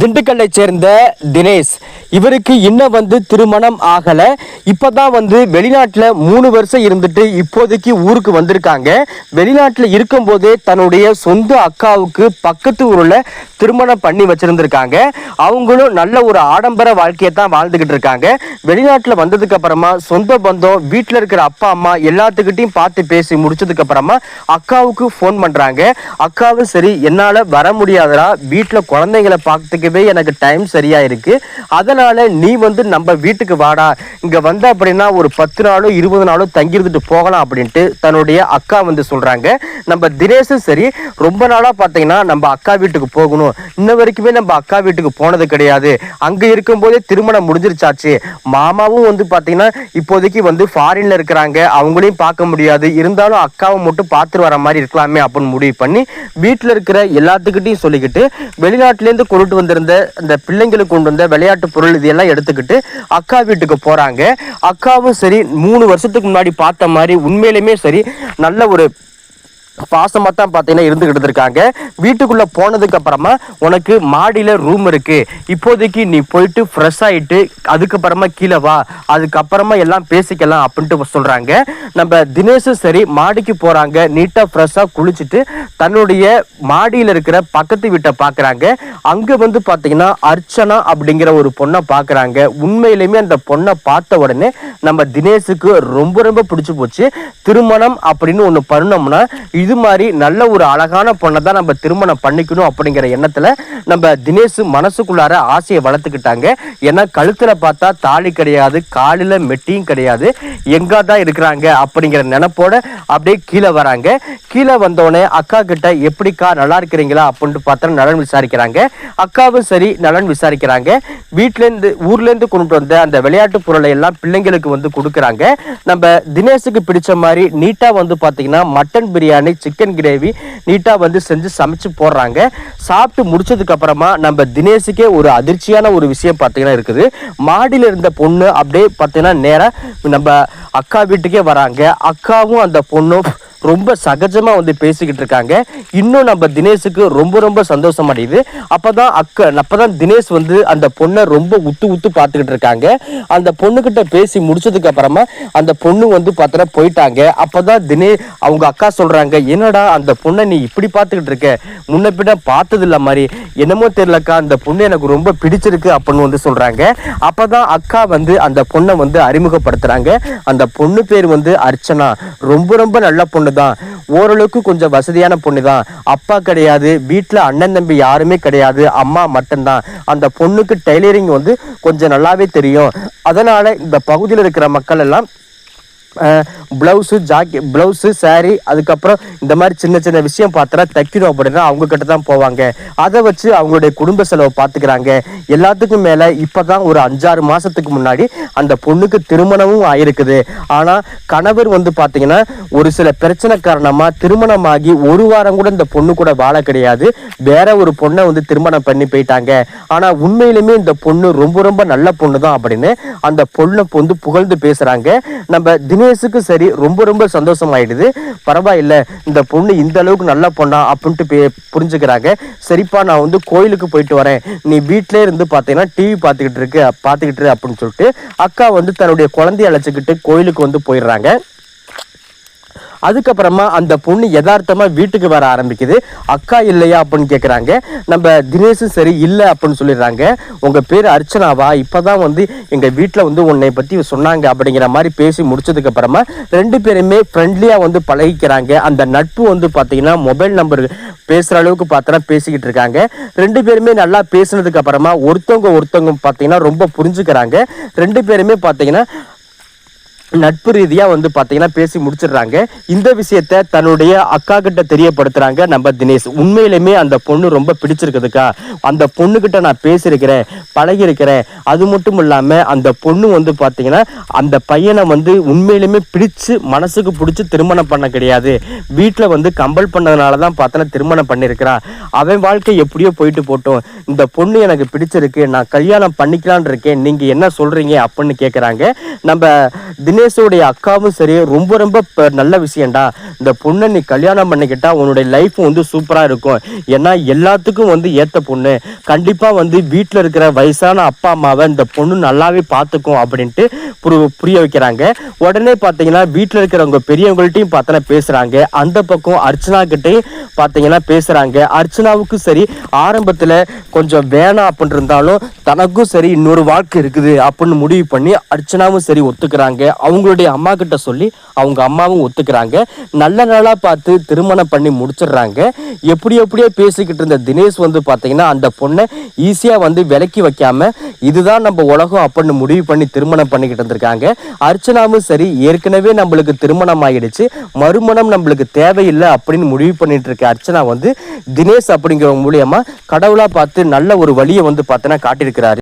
திண்டுக்கல்லை சேர்ந்த தினேஷ். இவருக்கு இன்னும் வந்து திருமணம் ஆகலை. இப்போதான் வந்து வெளிநாட்டில் மூணு வருஷம் இருந்துட்டு இப்போதைக்கு ஊருக்கு வந்திருக்காங்க. வெளிநாட்டில் இருக்கும்போதே தன்னுடைய சொந்த அக்காவுக்கு பக்கத்து ஊரில் திருமணம் பண்ணி வச்சுருந்துருக்காங்க. அவங்களும் நல்ல ஒரு ஆடம்பர வாழ்க்கையை தான் வாழ்ந்துக்கிட்டு இருக்காங்க. வெளிநாட்டில் வந்ததுக்கு அப்புறமா சொந்த பந்தம் வீட்டில் இருக்கிற அப்பா அம்மா எல்லாத்துக்கிட்டையும் பார்த்து பேசி முடிச்சதுக்கு அப்புறமா அக்காவுக்கு ஃபோன் பண்ணுறாங்க அக்காவும் சரி என்னால் வர முடியாதடா. வீட்டில் குழந்தைங்களை பார்த்துக்கவே எனக்கு டைம் சரியாக இருக்குது அதனால் நீ வந்து நம்ம வீட்டுக்கு வாடா. இங்க வந்த அப்படின்னா ஒரு பத்து நாளோ இருபது நாளோ தங்கியிருந்துட்டு போகலாம் அப்படின்ட்டு தன்னுடைய அக்கா வந்து சொல்றாங்க. நம்ம தினேஷும் சரி ரொம்ப நாளா பார்த்தீங்கன்னா நம்ம அக்கா வீட்டுக்கு போகணும். இன்ன வரைக்குமே நம்ம அக்கா வீட்டுக்கு போனது கிடையாது. அங்க இருக்கும்போதே திருமணம் முடிஞ்சிருச்சாச்சு. மாமாவும் வந்து பார்த்தீங்கன்னா இப்போதைக்கு வந்து ஃபாரின்ல இருக்கிறாங்க. அவங்களையும் பார்க்க முடியாது. இருந்தாலும் அக்காவை மட்டும் பார்த்துட்டு வர மாதிரி இருக்கலாமே அப்படின்னு முடிவு பண்ணி வீட்டில் இருக்கிற எல்லாத்துக்கிட்டையும் சொல்லிக்கிட்டு வெளிநாட்டிலேருந்து கொண்டுட்டு வந்திருந்த இந்த பிள்ளைங்களுக்கு கொண்டு வந்த விளையாட்டு பொருள் இதெல்லாம் எடுத்துக்கிட்டு அக்கா வீட்டுக்கு போறாங்க. அக்காவும் சரி மூணு வருஷத்துக்கு முன்னாடி பார்த்த மாதிரி உண்மையிலுமே சரி நல்ல ஒரு பாசமாக தான் பார்த்தீங்கன்னா இருந்துக்கிட்டு இருக்காங்க. வீட்டுக்குள்ளே போனதுக்கு அப்புறமா உனக்கு மாடியில் ரூம் இருக்கு. இப்போதைக்கு நீ போயிட்டு ஃப்ரெஷ் ஆகிட்டு அதுக்கப்புறமா கீழே வா. அதுக்கப்புறமா எல்லாம் பேசிக்கலாம் அப்படின்ட்டு சொல்கிறாங்க நம்ம தினேஷும் சரி மாடிக்கு போகிறாங்க நீட்டாக ஃப்ரெஷ்ஷாக குளிச்சுட்டு தன்னுடைய மாடியில் இருக்கிற பக்கத்து வீட்டை பார்க்குறாங்க அங்கே வந்து பார்த்தீங்கன்னா அர்ச்சனா அப்படிங்கிற ஒரு பொண்ணை பார்க்குறாங்க உண்மையிலுமே அந்த பொண்ணை பார்த்த உடனே நம்ம தினேஷுக்கு ரொம்ப ரொம்ப பிடிச்சி போச்சு. திருமணம் அப்படின்னு ஒன்று பண்ணோம்னா இது மாதிரி நல்ல ஒரு அழகான பொண்ணை தான் நம்ம திருமணம் பண்ணிக்கணும் அப்படிங்கிற எண்ணத்தில் நம்ம தினேஷ் மனசுக்குள்ளார ஆசையை வளர்த்துக்கிட்டாங்க. ஏன்னா கழுத்தில் பார்த்தா தாலி கிடையாது காலில் மெட்டியும் கிடையாது. எங்கே தான் இருக்கிறாங்க அப்படிங்கிற நினப்போட அப்படியே கீழே வராங்க. கீழே வந்தோடனே அக்கா கிட்ட எப்படிக்கா நல்லா இருக்கிறீங்களா? அப்படின்ட்டு பார்த்தா நலன் விசாரிக்கிறாங்க. அக்காவும் சரி நலன் விசாரிக்கிறாங்க. வீட்டிலேருந்து ஊர்லேருந்து கொண்டு வந்த அந்த விளையாட்டு பொருளை எல்லாம் பிள்ளைங்களுக்கு வந்து கொடுக்குறாங்க. நம்ம தினேஷுக்கு பிடிச்ச மாதிரி நீட்டாக வந்து பார்த்தீங்கன்னா மட்டன் பிரியாணி சிக்கன் கிரேவி நீட்டாக வந்து செஞ்சு சமைச்சு போடுறாங்க. சாப்பிட்டு முடிச்சதுக்கு அப்புறமா நம்ம தினேஷுக்கே ஒரு அதிர்ச்சியான ஒரு விஷயம் பார்த்தீங்கன்னா இருக்குது. மாடியில் இருந்த பொண்ணு அப்படியே பார்த்தீங்கன்னா நேராக நம்ம அக்கா வீட்டுக்கே வராங்க. அக்காவும் அந்த பொண்ணும் ரொம்ப சகஜமாக வந்து பேசிக்கிட்டு இருக்காங்க. இன்னும் நம்ம தினேஷுக்கு ரொம்ப ரொம்ப சந்தோஷம் அடையுது. அப்பதான் அக்கா அப்பதான் தினேஷ் வந்து அந்த பொண்ணை ரொம்ப உத்து உத்து பார்த்துக்கிட்டு இருக்காங்க. அந்த பொண்ணுக்கிட்ட பேசி முடிச்சதுக்கு அப்புறமா அந்த பொண்ணு வந்து பார்த்தோன்னா போயிட்டாங்க. அப்போ தான் தினே அவங்க அக்கா சொல்கிறாங்க என்னடா அந்த பொண்ணை நீ இப்படி பார்த்துக்கிட்டு இருக்க? முன்ன பின்ன பார்த்தது இல்லை மாதிரி. என்னமோ தெரியலக்கா அந்த பொண்ணு எனக்கு ரொம்ப பிடிச்சிருக்கு அப்படின்னு வந்து சொல்கிறாங்க அப்போ தான் அக்கா வந்து அந்த பொண்ணை வந்து அறிமுகப்படுத்துகிறாங்க அந்த பொண்ணு பேர் வந்து அர்ச்சனா. ரொம்ப ரொம்ப நல்ல பொண்ணு தான் ஓரளவுக்கு கொஞ்சம் வசதியான பொண்ணு தான் அப்பா கிடையாது வீட்டில் அண்ணன் தம்பி யாருமே கிடையாது அம்மா மட்டும்தான். அந்த பொண்ணுக்கு டெய்லரிங் வந்து கொஞ்சம் நல்லாவே தெரியும். அதனால இந்த பகுதியில் இருக்கிற மக்கள் எல்லாம் ப்ளவுஸு ஜாக்கெட் ப்ளவுஸு சாரீ அதுக்கப்புறம் இந்த மாதிரி சின்ன சின்ன விஷயம் பார்த்தா தைக்கணும் அப்படின்னா அவங்கக்கிட்ட தான் போவாங்க. அதை வச்சு அவங்களுடைய குடும்ப செலவை பார்த்துக்கிறாங்க. எல்லாத்துக்கும் மேலே இப்போ தான் ஒரு அஞ்சாறு மாதத்துக்கு முன்னாடி அந்த பொண்ணுக்கு திருமணமும் ஆயிருக்குது. ஆனால் கணவர் வந்து பார்த்தீங்கன்னா ஒரு சில பிரச்சனை காரணமாக திருமணமாகி ஒரு வாரம் கூட இந்த பொண்ணு கூட வாழ கிடையாது. வேற ஒரு பொண்ணை வந்து திருமணம் பண்ணி போயிட்டாங்க. ஆனால் உண்மையிலுமே இந்த பொண்ணு ரொம்ப ரொம்ப நல்ல பொண்ணு தான் அப்படின்னு அந்த பொண்ணை வந்து புகழ்ந்து பேசுகிறாங்க நம்ம தினேஷுக்கு சரி ரொம்ப ரொம்ப சந்தோஷம் ஆயிடுது பரவாயில்ல இந்த பொண்ணு இந்த அளவுக்கு நல்ல பொண்ணா அப்படின்ட்டு பே- புரிஞ்சுக்கிறாங்க. சரிப்பா நான் வந்து கோயிலுக்கு போயிட்டு வரேன். நீ வீட்டிலே இருந்து பார்த்தீங்கன்னா டிவி பார்த்துக்கிட்டு இருக்கு பார்த்துக்கிட்டு அப்படின்னு சொல்லிட்டு அக்கா வந்து தன்னுடைய குழந்தைய அழைச்சிக்கிட்டு கோயிலுக்கு வந்து போயிடுறாங்க. அதுக்கப்புறமா அந்த பொண்ணு யதார்த்தமா வீட்டுக்கு வர ஆரம்பிக்குது. அக்கா இல்லையா? அப்படின்னு கேட்குறாங்க நம்ம தினேஷும் சரி இல்லை அப்படின்னு சொல்லிடுறாங்க. உங்க பேர் அர்ச்சனாவா? இப்பதான் வந்து எங்க வீட்டில் வந்து உன்னை பத்தி சொன்னாங்க அப்படிங்கிற மாதிரி பேசி முடிச்சதுக்கு அப்புறமா ரெண்டு பேருமே ஃப்ரெண்ட்லியா வந்து பழகிக்கிறாங்க. அந்த நட்பு வந்து பார்த்தீங்கன்னா மொபைல் நம்பர் பேசுகிற அளவுக்கு பார்த்தோன்னா பேசிக்கிட்டு இருக்காங்க. ரெண்டு பேருமே நல்லா பேசினதுக்கு அப்புறமா ஒருத்தவங்க ஒருத்தவங்க பார்த்தீங்கன்னா ரொம்ப புரிஞ்சுக்கிறாங்க. ரெண்டு பேருமே பார்த்தீங்கன்னா நட்பு ரீதியாக வந்து பார்த்தீங்கன்னா பேசி முடிச்சிடுறாங்க. இந்த விஷயத்த தன்னுடைய அக்கா கிட்ட தெரியப்படுத்துறாங்க நம்ம தினேஷ். உண்மையிலுமே அந்த பொண்ணு ரொம்ப பிடிச்சிருக்குதுக்கா. அந்த பொண்ணுக்கிட்ட நான் பேசியிருக்கிறேன் பழகியிருக்கிறேன். அது மட்டும் இல்லாமல் அந்த பொண்ணு வந்து பார்த்தீங்கன்னா அந்த பையனை வந்து உண்மையிலுமே பிடிச்சு மனசுக்கு பிடிச்சி திருமணம் பண்ண கிடையாது. வீட்டில் வந்து கம்பல் பண்ணதுனால தான் பார்த்தோன்னா திருமணம் பண்ணியிருக்கிறான் அவன் வாழ்க்கை எப்படியோ போயிட்டு போட்டோம். இந்த பொண்ணு எனக்கு பிடிச்சிருக்கு நான் கல்யாணம் பண்ணிக்கலான் இருக்கேன். நீங்கள் என்ன சொல்கிறீங்க அப்படின்னு கேட்குறாங்க நம்ம தினேஷ் தினேஷோடைய அக்காவும் சரி ரொம்ப ரொம்ப நல்ல விஷயம்டா. இந்த பொண்ணை நீ கல்யாணம் பண்ணிக்கிட்டா உன்னுடைய லைஃப் வந்து சூப்பராக இருக்கும். ஏன்னா எல்லாத்துக்கும் வந்து ஏற்ற பொண்ணு. கண்டிப்பாக வந்து வீட்டில் இருக்கிற வயசான அப்பா அம்மாவை இந்த பொண்ணு நல்லாவே பார்த்துக்கும் அப்படின்ட்டு புரு- புரிய வைக்கிறாங்க. உடனே பார்த்தீங்கன்னா வீட்டில் இருக்கிறவங்க பெரியவங்கள்ட்டையும் பார்த்தோன்னா பேசுகிறாங்க அந்த பக்கம் அர்ச்சனா கிட்டையும் பார்த்தீங்கன்னா பேசுகிறாங்க அர்ச்சனாவுக்கும் சரி ஆரம்பத்தில் கொஞ்சம் வேணாம் அப்படின்னு இருந்தாலும் தனக்கும் சரி இன்னொரு வாழ்க்கை இருக்குது அப்படின்னு முடிவு பண்ணி அர்ச்சனாவும் சரி ஒத்துக்கிறாங்க. அவங்களுடைய அம்மா கிட்ட சொல்லி அவங்க அம்மாவும் ஒத்துக்கிறாங்க. நல்ல நாளாக பார்த்து திருமணம் பண்ணி முடிச்சிடுறாங்க. எப்படி எப்படியோ பேசிக்கிட்டு இருந்த தினேஷ் வந்து பார்த்தீங்கன்னா அந்த பொண்ணை ஈஸியாக வந்து விலக்கி வைக்காம இதுதான் நம்ம உலகம் அப்படின்னு முடிவு பண்ணி திருமணம் பண்ணிக்கிட்டு இருந்திருக்காங்க அர்ச்சனாவும் சரி ஏற்கனவே நம்மளுக்கு திருமணம் ஆகிடுச்சு மறுமணம் நம்மளுக்கு தேவையில்லை அப்படின்னு முடிவு பண்ணிட்டு இருக்க அர்ச்சனா வந்து தினேஷ் அப்படிங்கிற மூலியமா கடவுளாக பார்த்து நல்ல ஒரு வழியை வந்து பார்த்தோன்னா காட்டியிருக்கிறாரு.